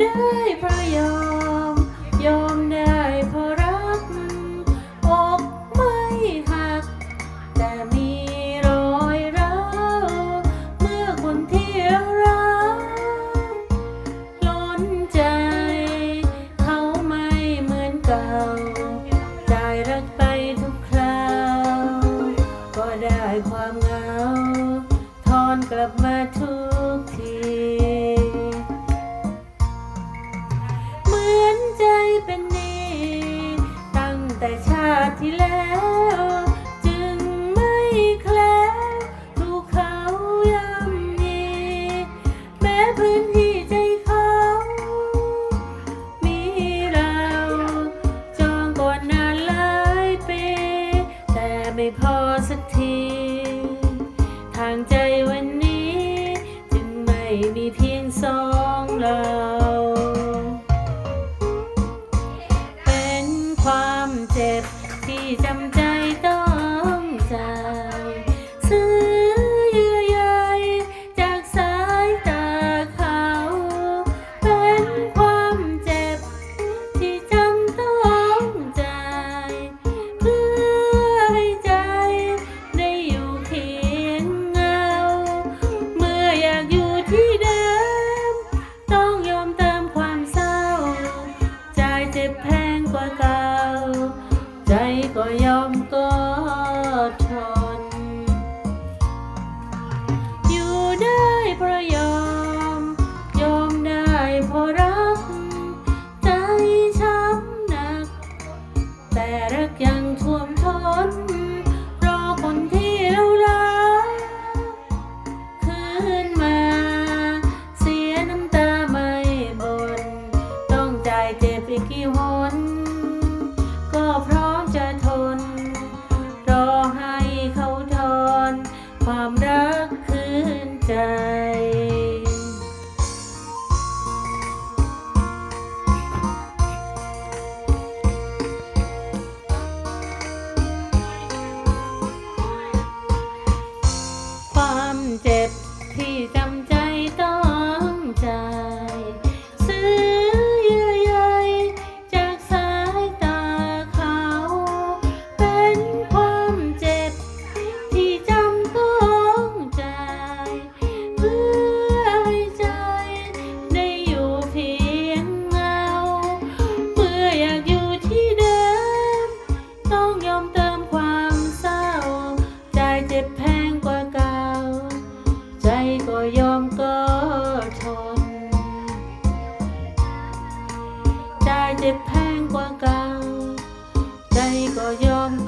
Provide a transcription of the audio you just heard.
ได้พราะยอม ยอมได้เพราะรัก อกไม่หัก แต่มีรอยร้าวเมื่อคนที่รารักล้นใจ เขาไม่เหมือนเก่าได้รักไปทุกคราว ก็ได้ความเหงา ทอนกลับมาทุก ที่แล้ว จึงไม่แคล้วถูกเขาย่ำยีแม้พื้นที่ใจเขา มีเราจองก่อนนานหลายปีแต่ไม่พอสักที ทางใจวันนี้ จึงไม่มีเพียงสองเรา จำใจต้องจ่ายซื้อเยื่อใยจากสายตาเขา เป็นความเจ็บ ที่จำต้องจ่าย เพื่อให้ใจได้อยู่เคียงเงา เมื่ออยากอยู่ที่เดิม ต้อง มก็ทน อยู่ได้เพราะยอม ยอมได้เพราะรัก ใจช้ำหนัก แต่รักยังท่วมท้น ความรักคืนใจ ก็ยอมก็ทนใจเจ็บแพงกว่าเก่าใจก็ยอมก